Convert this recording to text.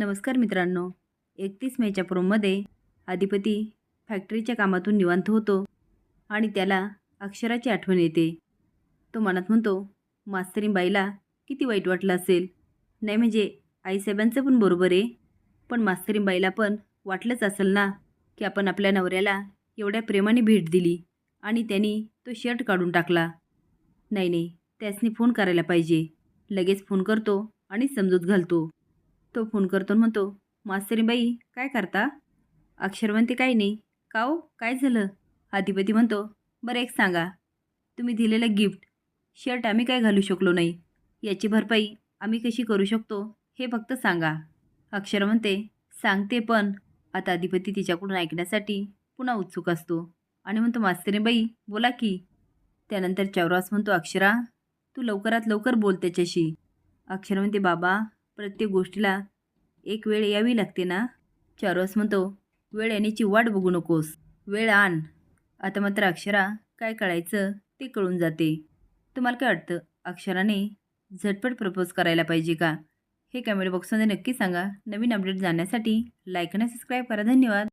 नमस्कार मित्रांनो. एकतीस मेच्या प्रोममध्ये अधिपती फॅक्टरीच्या कामातून निवांत होतो आणि त्याला अक्षराची आठवण येते. तो मनात म्हणतो मास्तरीन बाईला किती वाईट वाटलं असेल. नाही म्हणजे आईसाहेबांचं पण बरोबर आहे. पण मास्तरीन बाईला पण वाटलंच असेल ना की आपण आपल्या नवऱ्याला एवढ्या प्रेमाने भेट दिली आणि त्यांनी तो शर्ट काढून टाकला. नाही नाही त्यासनी फोन करायला पाहिजे. लगेच फोन करतो आणि समजूत घालतो. तो फोन करतो म्हणतो मास्तरीबाई काय करता? अक्षर म्हणते काही नाही. का हो? काय झालं? अधिपती म्हणतो बरं एक सांगा. तुम्ही दिलेलं गिफ्ट शर्ट आम्ही काय घालू शकलो नाही? याची भरपाई आम्ही कशी करू शकतो? हे फक्त सांगा. अक्षर म्हणते सांगते पण. आता अधिपती तिच्याकडून ऐकण्यासाठी पुन्हा उत्सुक असतो आणि म्हणतो मास्तरीबाई बोला की. त्यानंतर चौरास म्हणतो अक्षरा तू लवकरात लवकर बोल त्याच्याशी. अक्षर म्हणते बाबा प्रत्येक गोष्टीला एक वेळ यावी लागते ना? चारवास म्हणतो वेळ येण्याची वाट बघू नकोस. वेळ आण. आता मात्र अक्षरा काय कळायचं ते कळून जाते. तुम्हाला काय वाटतं? अक्षराने झटपट प्रपोज करायला पाहिजे का? हे कमेंट बॉक्समध्ये नक्की सांगा. नवीन अपडेट जाण्यासाठी लाईक आणि सबस्क्राईब करा. धन्यवाद.